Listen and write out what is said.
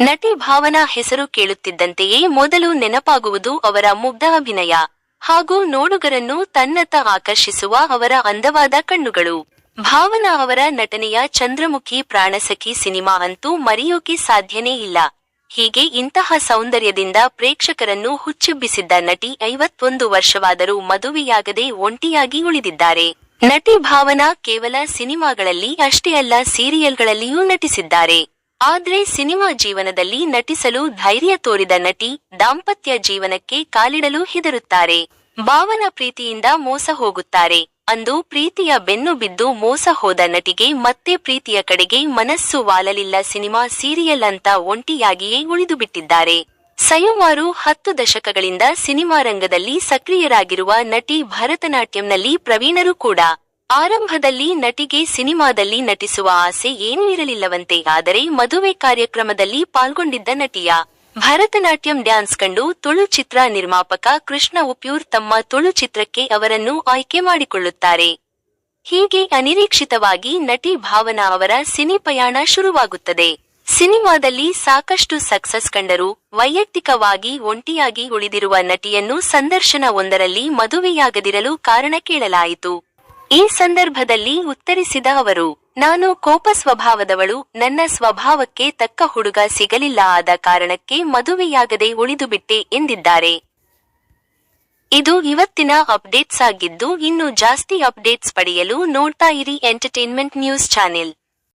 ನಟಿ ಭಾವನಾ ಹೆಸರು ಕೇಳುತ್ತಿದ್ದಂತೆಯೇ ಮೊದಲು ನೆನಪಾಗುವುದು ಅವರ ಮುಗ್ಧ ಅಭಿನಯ ಹಾಗೂ ನೋಡುಗರನ್ನು ತನ್ನತ್ತ ಆಕರ್ಷಿಸುವ ಅವರ ಅಂದವಾದ ಕಣ್ಣುಗಳು. ಭಾವನಾ ಅವರ ನಟನೆಯ ಚಂದ್ರಮುಖಿ ಪ್ರಾಣಸಖಿ ಸಿನಿಮಾ ಅಂತೂ ಮರೆಯೋಕೆ ಸಾಧ್ಯನೇ ಇಲ್ಲ. ಹೀಗೆ ಇಂತಹ ಸೌಂದರ್ಯದಿಂದ ಪ್ರೇಕ್ಷಕರನ್ನು ಹುಚ್ಚೆಬ್ಬಿಸಿದ್ದ ನಟಿ ಐವತ್ತೊಂದು ವರ್ಷವಾದರೂ ಮದುವೆಯಾಗದೆ ಒಂಟಿಯಾಗಿ ಉಳಿದಿದ್ದಾರೆ. ನಟಿ ಭಾವನಾ ಕೇವಲ ಸಿನಿಮಾಗಳಲ್ಲಿ ಅಷ್ಟೇ ಅಲ್ಲ, ಸೀರಿಯಲ್ಗಳಲ್ಲಿಯೂ ನಟಿಸಿದ್ದಾರೆ. ಆದ್ರೆ ಸಿನಿಮಾ ಜೀವನದಲ್ಲಿ ನಟಿಸಲು ಧೈರ್ಯ ತೋರಿದ ನಟಿ ದಾಂಪತ್ಯ ಜೀವನಕ್ಕೆ ಕಾಲಿಡಲು ಹೆದರುತ್ತಾರೆ. ಭಾವನ ಪ್ರೀತಿಯಿಂದ ಮೋಸ ಹೋಗುತ್ತಾರೆ. ಅಂದು ಪ್ರೀತಿಯ ಬೆನ್ನು ಬಿದ್ದು ಮೋಸ ಹೋದ ನಟಿಗೆ ಮತ್ತೆ ಪ್ರೀತಿಯ ಕಡೆಗೆ ಮನಸ್ಸು ವಾಲಲಿಲ್ಲ ಸಿನಿಮಾ ಸೀರಿಯಲ್ ಅಂತ ಒಂಟಿಯಾಗಿಯೇ ಉಳಿದು ಬಿಟ್ಟಿದ್ದಾರೆ ಸಯುಮಾರು ಹತ್ತು ದಶಕಗಳಿಂದ ಸಿನಿಮಾ ರಂಗದಲ್ಲಿ ಸಕ್ರಿಯರಾಗಿರುವ ನಟಿ ಭರತನಾಟ್ಯಂನಲ್ಲಿ ಪ್ರವೀಣರು ಕೂಡ. ಆರಂಭದಲ್ಲಿ ನಟಿಗೆ ಸಿನಿಮಾದಲ್ಲಿ ನಟಿಸುವ ಆಸೆ ಏನೂ ಇರಲಿಲ್ಲವಂತೆ ಆದರೆ ಮದುವೆ ಕಾರ್ಯಕ್ರಮದಲ್ಲಿ ಪಾಲ್ಗೊಂಡಿದ್ದ ನಟಿಯ ಭರತನಾಟ್ಯಂ ಡ್ಯಾನ್ಸ್ ಕಂಡು ತುಳು ಚಿತ್ರ ನಿರ್ಮಾಪಕ ಕೃಷ್ಣ ಉಪ್ಯೂರ್ ತಮ್ಮ ತುಳು ಚಿತ್ರಕ್ಕೆ ಅವರನ್ನು ಆಯ್ಕೆ ಮಾಡಿಕೊಳ್ಳುತ್ತಾರೆ. ಹೀಗೆ ಅನಿರೀಕ್ಷಿತವಾಗಿ ನಟಿ ಭಾವನಾ ಅವರ ಸಿನಿ ಪಯಾಣ ಶುರುವಾಗುತ್ತದೆ. ಸಿನಿಮಾದಲ್ಲಿ ಸಾಕಷ್ಟು ಸಕ್ಸಸ್ ಕಂಡರು ವೈಯಕ್ತಿಕವಾಗಿ ಒಂಟಿಯಾಗಿ ಉಳಿದಿರುವ ನಟಿಯನ್ನು ಸಂದರ್ಶನವೊಂದರಲ್ಲಿ ಮದುವೆಯಾಗದಿರಲು ಕಾರಣ ಕೇಳಲಾಯಿತು. ಈ ಸಂದರ್ಭದಲ್ಲಿ ಉತ್ತರಿಸಿದ ಅವರು, ನಾನು ಕೋಪ ಸ್ವಭಾವದವಳು. ನನ್ನ ಸ್ವಭಾವಕ್ಕೆ ತಕ್ಕ ಹುಡುಗ ಸಿಗಲಿಲ್ಲ. ಆದ ಕಾರಣಕ್ಕೆ ಮದುವೆಯಾಗದೆ ಉಳಿದುಬಿಟ್ಟೆ ಎಂದಿದ್ದಾರೆ. ಇದು ಇವತ್ತಿನ ಅಪ್ಡೇಟ್ಸ್ ಆಗಿದ್ದು, ಇನ್ನು ಜಾಸ್ತಿ ಅಪ್ಡೇಟ್ಸ್ ಪಡೆಯಲು ನೋಡ್ತಾ ಇರಿ ಎಂಟರ್ಟೈನ್ಮೆಂಟ್ ನ್ಯೂಸ್ ಚಾನೆಲ್